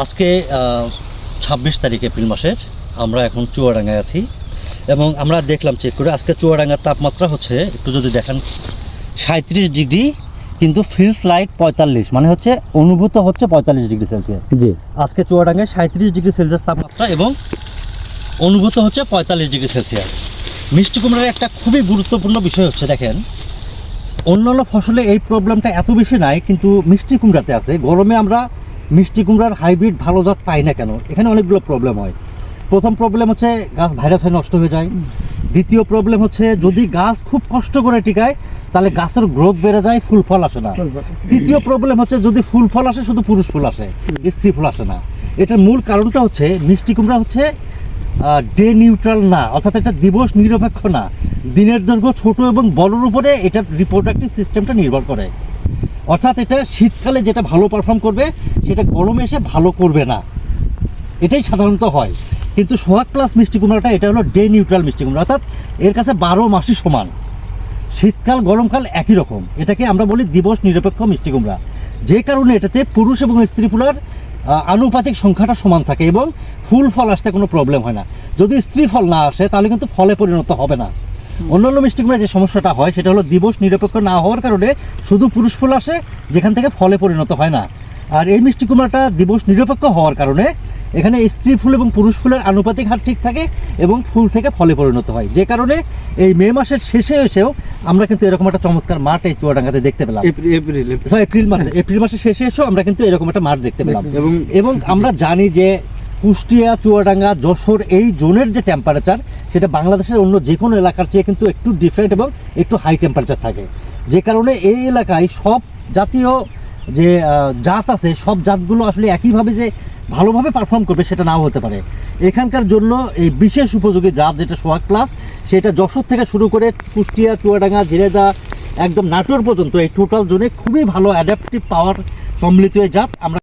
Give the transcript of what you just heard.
আজকে ছাব্বিশ তারিখ এপ্রিল মাসের আমরা এখন চুয়াডাঙ্গায় আছি এবং আমরা দেখলাম চেক করে আজকে চুয়াডাঙ্গার তাপমাত্রা হচ্ছে একটু যদি দেখেন সাঁত্রিশ ডিগ্রি কিন্তু ফিলস লাইক পঁয়তাল্লিশ মানে হচ্ছে অনুভূত হচ্ছে পঁয়তাল্লিশ ডিগ্রি সেলসিয়াস। জি। আজকে চুয়াডাঙ্গায় সাঁত্রিশ ডিগ্রি সেলসিয়াস তাপমাত্রা এবং অনুভূত হচ্ছে পঁয়তাল্লিশ ডিগ্রি সেলসিয়াস। মিষ্টি কুমড়ার একটা খুবই গুরুত্বপূর্ণ বিষয় হচ্ছে দেখেন অন্যান্য ফসলে এই প্রবলেমটা এত বেশি নাই কিন্তু মিষ্টি কুমড়াতে আছে। গরমে আমরা মিষ্টি কুমড়ার হাইব্রিড ভালো জাত পাই না কেন? এখানে অনেকগুলো প্রবলেম হয়। প্রথম প্রবলেম হচ্ছে গাছ ভাইরাস হয়ে নষ্ট হয়ে যায়। দ্বিতীয় প্রবলেম হচ্ছে যদি গাছ খুব কষ্ট করে টিকায় তাহলে গাছের গ্রোথ বেড়ে যায় ফুল ফল আসে না। তৃতীয় প্রবলেম হচ্ছে যদি ফুল ফল আসে শুধু পুরুষ ফুল আসে স্ত্রী ফুল আসে না। এটার মূল কারণটা হচ্ছে মিষ্টি কুমড়া হচ্ছে ডে নিউট্রাল না অর্থাৎ এটা দিবস নিরপেক্ষ না। দিনের দৈর্ঘ্য ছোট এবং বড়র উপরে এটার রিপ্রোডাক্টিভ সিস্টেমটা নির্ভর করে। অর্থাৎ এটা শীতকালে যেটা ভালো পারফর্ম করবে, সেটা গরমে এসে ভালো করবে না। এটাই সাধারণত হয়। কিন্তু সোহাগ প্লাস মিষ্টি কুমড়াটা, এটা হলো ডে নিউট্রাল মিষ্টি কুমড়া, অর্থাৎ এর কাছে বারো মাসই সমান। শীতকাল, গরমকাল একই রকম। এটাকে আমরা বলি দিবস নিরপেক্ষ মিষ্টি কুমড়া। যে কারণে এটাতে পুরুষ এবং স্ত্রী ফুলার আনুপাতিক সংখ্যাটা সমান থাকে এবং ফুল ফল আসতে কোনো প্রবলেম হয় না। যদি স্ত্রী ফল না আসে, তাহলে কিন্তু ফলে পরিণত হবে না। অন্যান্য মিষ্টি কুমড়া যে সমস্যাটা হয় সেটা হলো দিবস নিরপেক্ষ না হওয়ার কারণে শুধু পুরুষ ফুল আসে যেখান থেকে ফলে পরিণত হয় না। আর এই মিষ্টি কুমড়াটা দিবস নিরপেক্ষ হওয়ার কারণে এখানে স্ত্রী ফুল এবং পুরুষ ফুলের আনুপাতিক হার ঠিক থাকে এবং ফুল থেকে ফলে পরিণত হয়। যে কারণে এই মে মাসের শেষে এসেও আমরা কিন্তু এরকম একটা চমৎকার মাঠ এই চুয়াডাঙ্গাতে দেখতে পেলাম। এপ্রিল মাসে এপ্রিল মাসের শেষে এসেও আমরা কিন্তু এরকম একটা মাঠ দেখতে পেলাম। এবং আমরা জানি যে কুষ্টিয়া, চুয়াডাঙ্গা, যশোর এই জোনের যে টেম্পারেচার সেটা বাংলাদেশের অন্য যে কোনো এলাকার চেয়ে কিন্তু একটু ডিফারেন্ট এবং একটু হাই টেম্পারেচার থাকে। যে কারণে এই এলাকায় সব জাতীয় যে জাত আছে, সব জাতগুলো আসলে একইভাবে যে ভালোভাবে পারফর্ম করবে সেটা নাও হতে পারে। এখানকার জন্য এই বিশেষ উপযোগী জাত যেটা সোহাগ প্লাস, সেটা যশোর থেকে শুরু করে কুষ্টিয়া, চুয়াডাঙ্গা, জিরেদা, একদম নাটোর পর্যন্ত এই টোটাল জোনে খুবই ভালো অ্যাডাপটিভ পাওয়ার সম্মিলিত জাত। আমরা